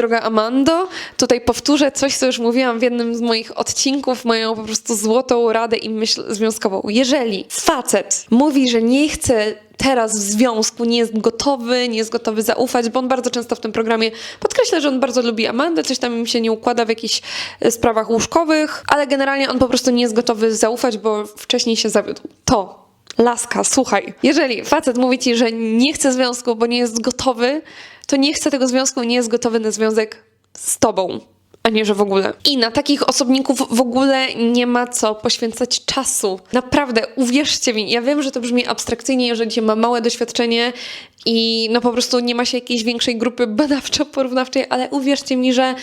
Droga Amando, tutaj powtórzę coś, co już mówiłam w jednym z moich odcinków, moją po prostu złotą radę i myśl związkową. Jeżeli facet mówi, że nie chce teraz w związku, nie jest gotowy, nie jest gotowy zaufać, bo on bardzo często w tym programie podkreśla, że on bardzo lubi Amandę, coś tam im się nie układa w jakichś e, sprawach łóżkowych, ale generalnie on po prostu nie jest gotowy zaufać, bo wcześniej się zawiódł. To Laska, słuchaj, jeżeli facet mówi ci, że nie chce związku, bo nie jest gotowy, to nie chce tego związku, nie jest gotowy na związek z tobą, a nie, że w ogóle. I na takich osobników w ogóle nie ma co poświęcać czasu. Naprawdę, uwierzcie mi, ja wiem, że to brzmi abstrakcyjnie, jeżeli się ma małe doświadczenie i no po prostu nie ma się jakiejś większej grupy badawczo-porównawczej, ale uwierzcie mi, że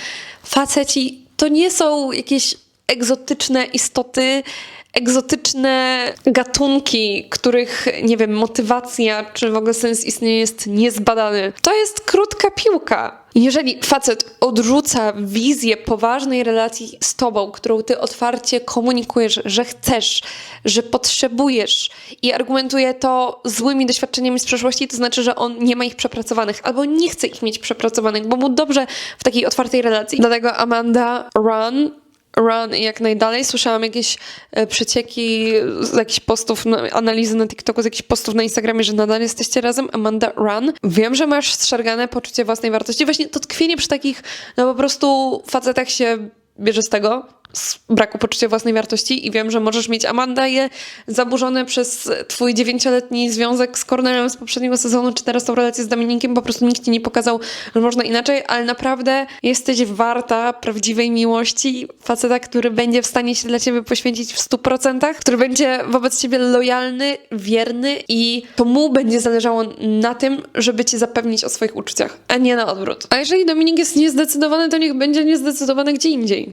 faceci to nie są jakieś egzotyczne istoty, egzotyczne gatunki, których, nie wiem, motywacja czy w ogóle sens istnienia jest niezbadany. To jest krótka piłka. Jeżeli facet odrzuca wizję poważnej relacji z tobą, którą ty otwarcie komunikujesz, że chcesz, że potrzebujesz i argumentuje to złymi doświadczeniami z przeszłości, to znaczy, że on nie ma ich przepracowanych albo nie chce ich mieć przepracowanych, bo mu dobrze w takiej otwartej relacji. Dlatego Amanda Run run i jak najdalej. Słyszałam jakieś e, przecieki z jakichś postów, na, analizy na TikToku, z jakichś postów na Instagramie, że nadal jesteście razem. Amanda Run. Wiem, że masz zszargane poczucie własnej wartości. Właśnie to tkwienie przy takich, no po prostu facetach się bierze z tego, z braku poczucia własnej wartości i wiem, że możesz mieć Amanda je zaburzone przez twój dziewięcioletni związek z Cornelem z poprzedniego sezonu, czy teraz tą relację z Dominikiem, po prostu nikt ci nie pokazał, że można inaczej, ale naprawdę jesteś warta prawdziwej miłości, faceta, który będzie w stanie się dla ciebie poświęcić w 100%, który będzie wobec ciebie lojalny, wierny i to mu będzie zależało na tym, żeby cię zapewnić o swoich uczuciach, a nie na odwrót. A jeżeli Dominik jest niezdecydowany, to niech będzie niezdecydowany gdzie indziej.